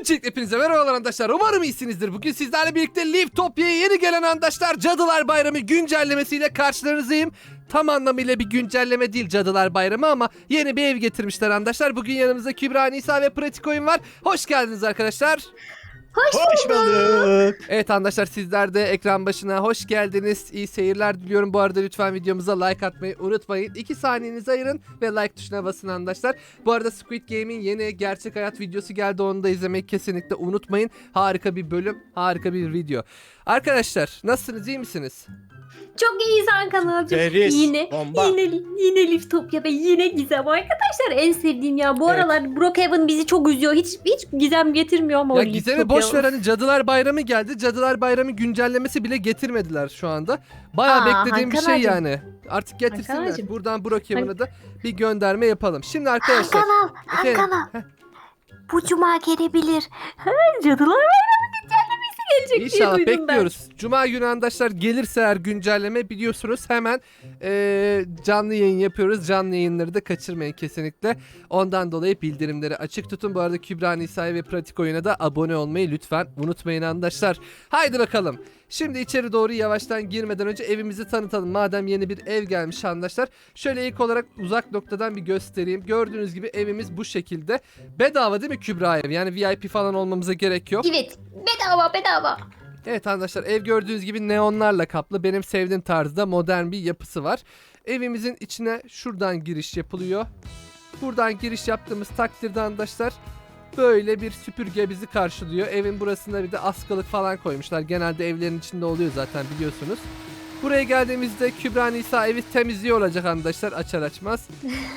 Öncelikle hepinize merhabalar arkadaşlar. Umarım iyisinizdir. Bugün sizlerle birlikte Liftopya'ya yeni gelen arkadaşlar Cadılar Bayramı güncellemesiyle karşılarınızdayım. Tam anlamıyla bir güncelleme değil Cadılar Bayramı ama yeni bir ev getirmişler arkadaşlar. Bugün yanımızda Kübra Nisa ve Pratik Oyun var. Hoş geldiniz arkadaşlar. Hoş bulduk. Evet arkadaşlar sizler de ekran başına hoş geldiniz. İyi seyirler diliyorum. Bu arada lütfen videomuza like atmayı unutmayın. 2 saniyenizi ayırın ve like tuşuna basın arkadaşlar. Bu arada Squid Game'in yeni gerçek hayat videosu geldi. Onu da izlemeyi kesinlikle unutmayın. Harika bir bölüm, harika bir video. Arkadaşlar nasılsınız, iyi misiniz? Çok iyiyiz Hakan abicim. Deriz. Yine, Bomba. yine, yine Liftopya ve yine Gizem. Arkadaşlar en sevdiğim ya. Bu Evet. aralar Brookhaven bizi çok üzüyor. Hiç hiç Gizem getirmiyor ama Ya o Gizem'i Liftopya. boş ver hani Cadılar Bayramı geldi. Cadılar Bayramı güncellemesi bile getirmediler şu anda. Bayağı Aa, beklediğim bir şey yani. Artık getirsinler. Hakan'cığım. Buradan Brookhaven'a da bir gönderme yapalım. Şimdi arkadaşlar. Hakan al, Efendim? Hakan al. Bu cuma gelebilir. Cadılar Bayramı gelecek diye İnşallah duydum ben. bekliyoruz. Cuma günü arkadaşlar gelirse eğer güncelleme biliyorsunuz hemen eee, canlı yayın yapıyoruz. Canlı yayınları da kaçırmayın kesinlikle. Ondan dolayı bildirimleri açık tutun. Bu arada Kübra Nisa'ya ve Pratik Oyun'a da abone olmayı lütfen unutmayın arkadaşlar. Haydi bakalım. Şimdi içeri doğru yavaştan girmeden önce evimizi tanıtalım. Madem yeni bir ev gelmiş arkadaşlar. Şöyle ilk olarak uzak noktadan bir göstereyim. Gördüğünüz gibi evimiz bu şekilde. Bedava değil mi Kübra ev? Yani VIP falan olmamıza gerek yok. Evet. Bedava bedava. Evet arkadaşlar ev gördüğünüz gibi neonlarla kaplı. Benim sevdiğim tarzda modern bir yapısı var. Evimizin içine şuradan giriş yapılıyor. Buradan giriş yaptığımız takdirde arkadaşlar böyle bir süpürge bizi karşılıyor. Evin burasında bir de askılık falan koymuşlar. Genelde evlerin içinde oluyor zaten biliyorsunuz. Buraya geldiğimizde Kübra Nisa evi temizliyor olacak arkadaşlar açar açmaz.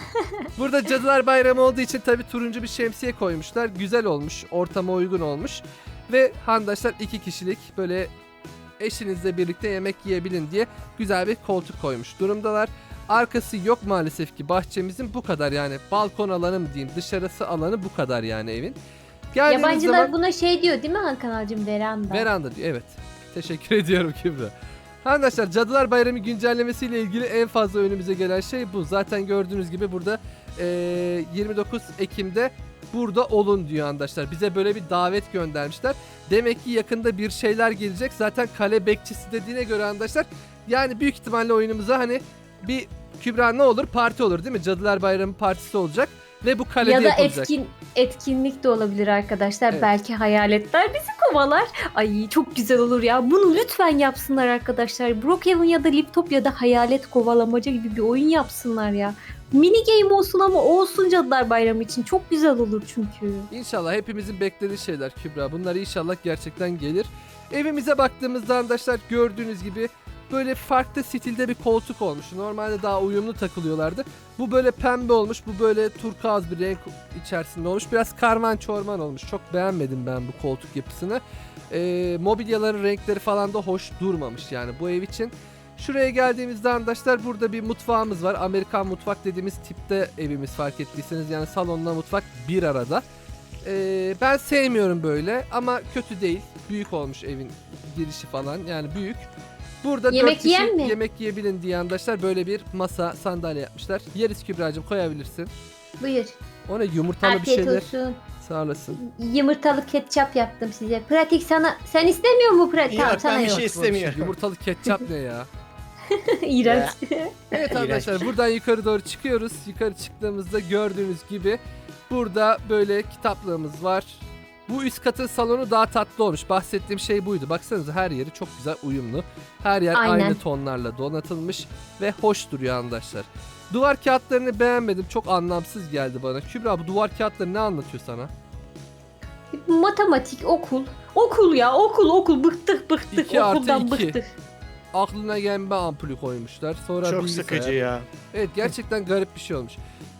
Burada Cadılar Bayramı olduğu için tabi turuncu bir şemsiye koymuşlar. Güzel olmuş, ortama uygun olmuş. Ve arkadaşlar iki kişilik böyle eşinizle birlikte yemek yiyebilin diye güzel bir koltuk koymuş durumdalar. Arkası yok maalesef ki bahçemizin bu kadar yani balkon alanı mı diyeyim dışarısı alanı bu kadar yani evin. Geldiğiniz Yabancılar zaman buna şey diyor değil mi Hakan abicim? Veranda. veranda diyor evet. Teşekkür ediyorum Kübra. Arkadaşlar Cadılar Bayramı güncellemesiyle ilgili en fazla önümüze gelen şey bu. Zaten gördüğünüz gibi burada eee, 29 Ekim'de burada olun diyor arkadaşlar. Bize böyle bir davet göndermişler. Demek ki yakında bir şeyler gelecek. Zaten kale bekçisi dediğine göre arkadaşlar yani büyük ihtimalle oyunumuza hani bir Kübra ne olur? Parti olur değil mi? Cadılar Bayramı partisi olacak ve bu kalede ya da yapılacak. etkin etkinlik de olabilir arkadaşlar. Evet. Belki hayaletler bizi kovalar. Ay çok güzel olur ya. Bunu lütfen yapsınlar arkadaşlar. Brookhaven ya da Liftopya'da hayalet kovalamaca gibi bir oyun yapsınlar ya. Mini game olsun ama olsun Cadılar Bayramı için. Çok güzel olur çünkü. İnşallah hepimizin beklediği şeyler Kübra. Bunlar inşallah gerçekten gelir. Evimize baktığımızda arkadaşlar gördüğünüz gibi böyle farklı stilde bir koltuk olmuş. Normalde daha uyumlu takılıyorlardı. Bu böyle pembe olmuş. Bu böyle turkuaz bir renk içerisinde olmuş. Biraz karman çorman olmuş. Çok beğenmedim ben bu koltuk yapısını. Ee, mobilyaların renkleri falan da hoş durmamış yani bu ev için. Şuraya geldiğimizde arkadaşlar burada bir mutfağımız var. Amerikan mutfak dediğimiz tipte evimiz fark ettiyseniz. Yani salonla mutfak bir arada. Ee, ben sevmiyorum böyle ama kötü değil. Büyük olmuş evin girişi falan yani büyük. Burada Yemek dört kişi yiyen mi? yemek yiyebilin diye arkadaşlar böyle bir masa sandalye yapmışlar. Yeriz Kübra'cığım koyabilirsin. Buyur. O ne yumurtalı bir Afiyet şeyler olsun. sağ olasın. Yumurtalı ketçap yaptım size. Pratik sana. Sen istemiyor mu pratik? Tamam Yok sana ben bir yok. şey istemiyorum. Yumurtalı ketçap ne ya? İğrenç. Evet arkadaşlar buradan yukarı doğru çıkıyoruz. Yukarı çıktığımızda gördüğünüz gibi burada böyle kitaplığımız var. Bu üst katın salonu daha tatlı olmuş. Bahsettiğim şey buydu. Baksanıza her yeri çok güzel uyumlu. Her yer Aynen. aynı tonlarla donatılmış ve hoş duruyor arkadaşlar. Duvar kağıtlarını beğenmedim. Çok anlamsız geldi bana. Kübra bu duvar kağıtları ne anlatıyor sana? Matematik, okul. Okul ya okul okul bıktık bıktık İki artı okuldan iki. bıktık. Aklına gelme ampulü koymuşlar. Sonra Çok bilgisayar. sıkıcı ya. Evet gerçekten garip bir şey olmuş.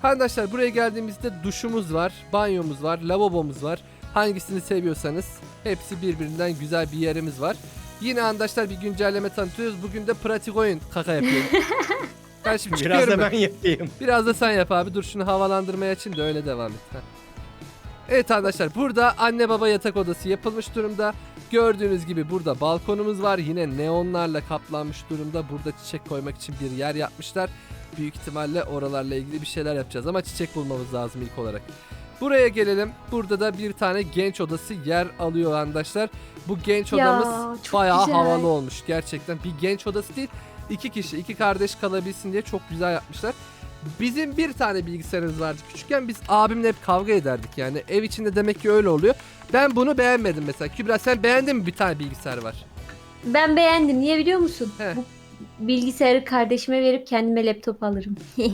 Arkadaşlar buraya geldiğimizde duşumuz var, banyomuz var, lavabomuz var. Hangisini seviyorsanız hepsi birbirinden güzel bir yerimiz var. Yine arkadaşlar bir güncelleme tanıtıyoruz. Bugün de pratik oyun kaka yapıyorum. ben şimdi Biraz da ben. ben yapayım. Biraz da sen yap abi. Dur şunu havalandırmaya açayım da öyle devam et. Heh. Evet arkadaşlar burada anne baba yatak odası yapılmış durumda. Gördüğünüz gibi burada balkonumuz var. Yine neonlarla kaplanmış durumda. Burada çiçek koymak için bir yer yapmışlar. Büyük ihtimalle oralarla ilgili bir şeyler yapacağız ama çiçek bulmamız lazım ilk olarak. Buraya gelelim. Burada da bir tane genç odası yer alıyor arkadaşlar. Bu genç Ya, odamız bayağı güzel. havalı olmuş gerçekten. Bir genç odası değil, iki kişi, iki kardeş kalabilsin diye çok güzel yapmışlar. Bizim bir tane bilgisayarımız vardı küçükken biz abimle hep kavga ederdik yani ev içinde demek ki öyle oluyor. Ben bunu beğenmedim mesela. Kübra sen beğendin mi bir tane bilgisayar var? Ben beğendim. Niye biliyor musun? He. Bu bilgisayarı kardeşime verip kendime laptop alırım.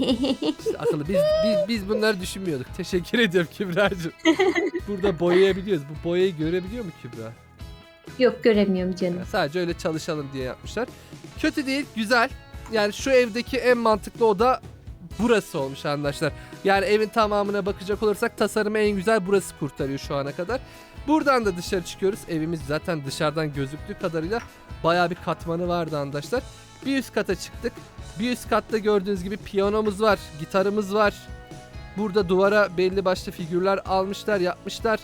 Akıllı biz, biz, biz bunları düşünmüyorduk. Teşekkür ediyorum Kübra'cığım. Burada boyayabiliyoruz. Bu boyayı görebiliyor mu Kübra? Yok göremiyorum canım. Yani sadece öyle çalışalım diye yapmışlar. Kötü değil, güzel. Yani şu evdeki en mantıklı oda burası olmuş arkadaşlar. Yani evin tamamına bakacak olursak tasarımı en güzel burası kurtarıyor şu ana kadar. Buradan da dışarı çıkıyoruz. Evimiz zaten dışarıdan gözüktüğü kadarıyla bayağı bir katmanı vardı arkadaşlar. Bir üst kata çıktık. Bir üst katta gördüğünüz gibi piyanomuz var, gitarımız var. Burada duvara belli başlı figürler almışlar, yapmışlar.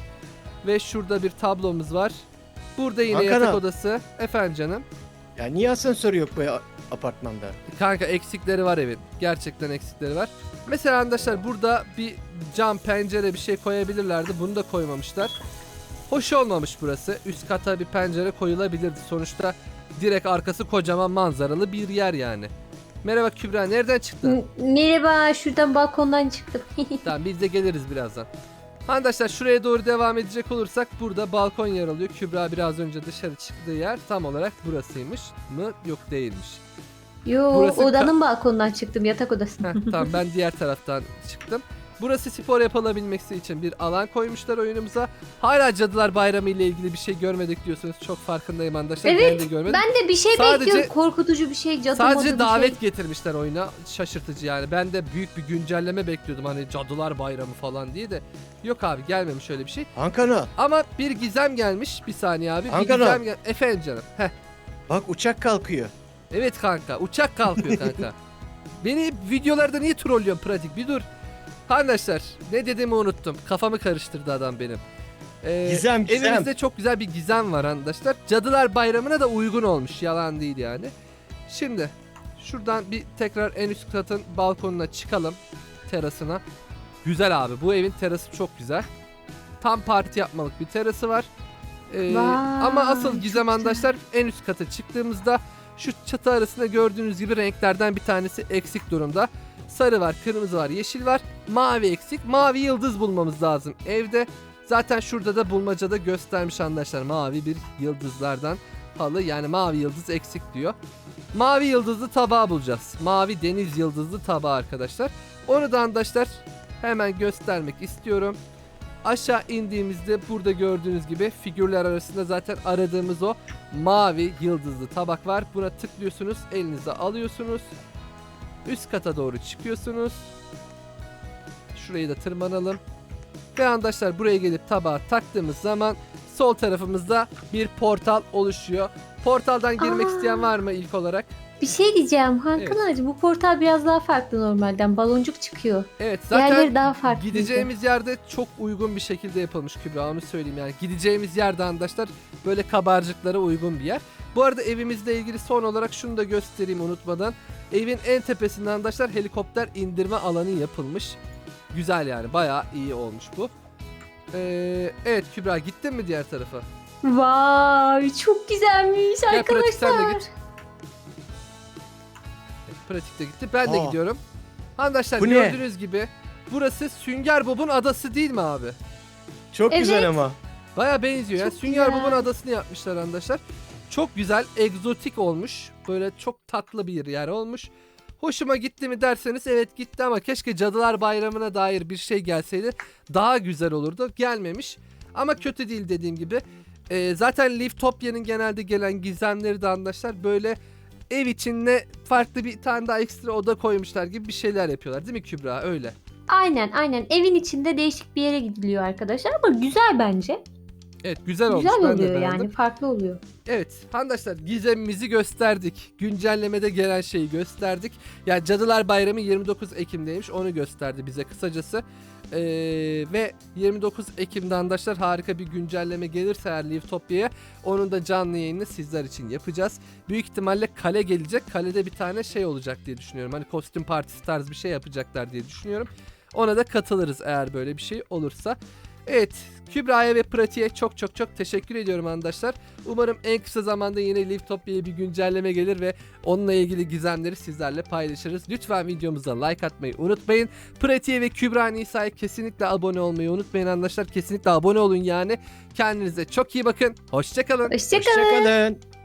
Ve şurada bir tablomuz var. Burada yine Hakan yatak abi. odası. Efendim canım. Ya niye asansör yok bu a- apartmanda? Kanka eksikleri var evin. Gerçekten eksikleri var. Mesela arkadaşlar burada bir cam pencere bir şey koyabilirlerdi. Bunu da koymamışlar. Hoş olmamış burası. Üst kata bir pencere koyulabilirdi. Sonuçta direkt arkası kocaman manzaralı bir yer yani. Merhaba Kübra nereden çıktın? M- Merhaba şuradan balkondan çıktım. tamam biz de geliriz birazdan. Arkadaşlar şuraya doğru devam edecek olursak burada balkon yer alıyor. Kübra biraz önce dışarı çıktığı yer tam olarak burasıymış mı? Yok değilmiş. Yo Burası odanın balkondan çıktım yatak odasına. Heh, tamam ben diğer taraftan çıktım. Burası spor yapılabilmesi için bir alan koymuşlar oyunumuza. Hala Cadılar Bayramı ile ilgili bir şey görmedik diyorsunuz. Çok farkındayım arkadaşlar. Evet, ben de görmedim. Ben de bir şey Sadece- bekliyorum. Korkutucu bir şey, cadı Sadece bir davet şey. getirmişler oyuna. Şaşırtıcı yani. Ben de büyük bir güncelleme bekliyordum hani Cadılar Bayramı falan diye de. Yok abi gelmemiş öyle bir şey. Ankara Ama bir gizem gelmiş. Bir saniye abi. Bir Ankara. gizem gel. Efendim canım. Heh. bak uçak kalkıyor. Evet kanka. Uçak kalkıyor kanka. Beni videolarda niye trollüyorsun pratik? Bir dur. Arkadaşlar ne dediğimi unuttum. Kafamı karıştırdı adam benim. Ee, Gizem, gizem. Evimizde çok güzel bir gizem var arkadaşlar. Cadılar Bayramı'na da uygun olmuş. Yalan değil yani. Şimdi şuradan bir tekrar en üst katın balkonuna çıkalım. Terasına. Güzel abi. Bu evin terası çok güzel. Tam parti yapmalık bir terası var. Ee, Vay, ama asıl gizem arkadaşlar en üst kata çıktığımızda şu çatı arasında gördüğünüz gibi renklerden bir tanesi eksik durumda. Sarı var, kırmızı var, yeşil var, mavi eksik. Mavi yıldız bulmamız lazım evde. Zaten şurada da bulmacada göstermiş arkadaşlar mavi bir yıldızlardan halı yani mavi yıldız eksik diyor. Mavi yıldızlı tabağı bulacağız. Mavi deniz yıldızlı tabağı arkadaşlar. Onu da arkadaşlar hemen göstermek istiyorum. Aşağı indiğimizde burada gördüğünüz gibi figürler arasında zaten aradığımız o mavi yıldızlı tabak var. Buna tıklıyorsunuz, elinize alıyorsunuz. Üst kata doğru çıkıyorsunuz. Şurayı da tırmanalım. Ve arkadaşlar buraya gelip tabağa taktığımız zaman sol tarafımızda bir portal oluşuyor. Portaldan girmek Aa. isteyen var mı ilk olarak? Bir şey diyeceğim Hakan Evet. Ağacı, bu portal biraz daha farklı normalden. Baloncuk çıkıyor. Evet zaten Yerleri daha farklı. Gideceğimiz yerde çok uygun bir şekilde yapılmış Kübra onu söyleyeyim yani. Gideceğimiz yerde arkadaşlar böyle kabarcıklara uygun bir yer. Bu arada evimizle ilgili son olarak şunu da göstereyim unutmadan. Evin en tepesinde arkadaşlar helikopter indirme alanı yapılmış. Güzel yani bayağı iyi olmuş bu. Ee, evet Kübra gittin mi diğer tarafa? Vay çok güzelmiş Gel pratik sen de arkadaşlar. git. Evet, pratikte gitti. Ben de Aa. gidiyorum. Arkadaşlar Bu ne? gördüğünüz gibi burası Sünger Bob'un adası değil mi abi? Çok Evet. güzel ama. Baya benziyor ya. Çok Sünger güzel. Bob'un adasını yapmışlar arkadaşlar. Çok güzel, egzotik olmuş. Böyle çok tatlı bir yer olmuş. Hoşuma gitti mi derseniz evet gitti ama keşke Cadılar Bayramı'na dair bir şey gelseydi daha güzel olurdu. Gelmemiş ama kötü değil dediğim gibi. Ee, zaten Liftopya'nın genelde gelen gizemleri de arkadaşlar böyle ev içinde farklı bir tane daha ekstra oda koymuşlar gibi bir şeyler yapıyorlar değil mi Kübra öyle. Aynen aynen evin içinde değişik bir yere gidiliyor arkadaşlar ama güzel bence. Evet güzel olmuş güzel ben de oluyor yani farklı oluyor. Evet arkadaşlar gizemimizi gösterdik. Güncellemede gelen şeyi gösterdik. Yani Cadılar Bayramı 29 Ekim'deymiş onu gösterdi bize kısacası. Ee, ve 29 Ekim'de arkadaşlar harika bir güncelleme gelirse eğer Livetopia'ya onun da canlı yayını sizler için yapacağız. Büyük ihtimalle kale gelecek. Kalede bir tane şey olacak diye düşünüyorum. Hani kostüm partisi tarzı bir şey yapacaklar diye düşünüyorum. Ona da katılırız eğer böyle bir şey olursa. Evet Kübra'ya ve Prati'ye çok çok çok teşekkür ediyorum arkadaşlar. Umarım en kısa zamanda yine Liftopya'ya bir güncelleme gelir ve onunla ilgili gizemleri sizlerle paylaşırız. Lütfen videomuza like atmayı unutmayın. Prati'ye ve Kübra Nisa'ya kesinlikle abone olmayı unutmayın arkadaşlar. Kesinlikle abone olun yani. Kendinize çok iyi bakın. Hoşçakalın. Hoşçakalın. Hoşçakalın.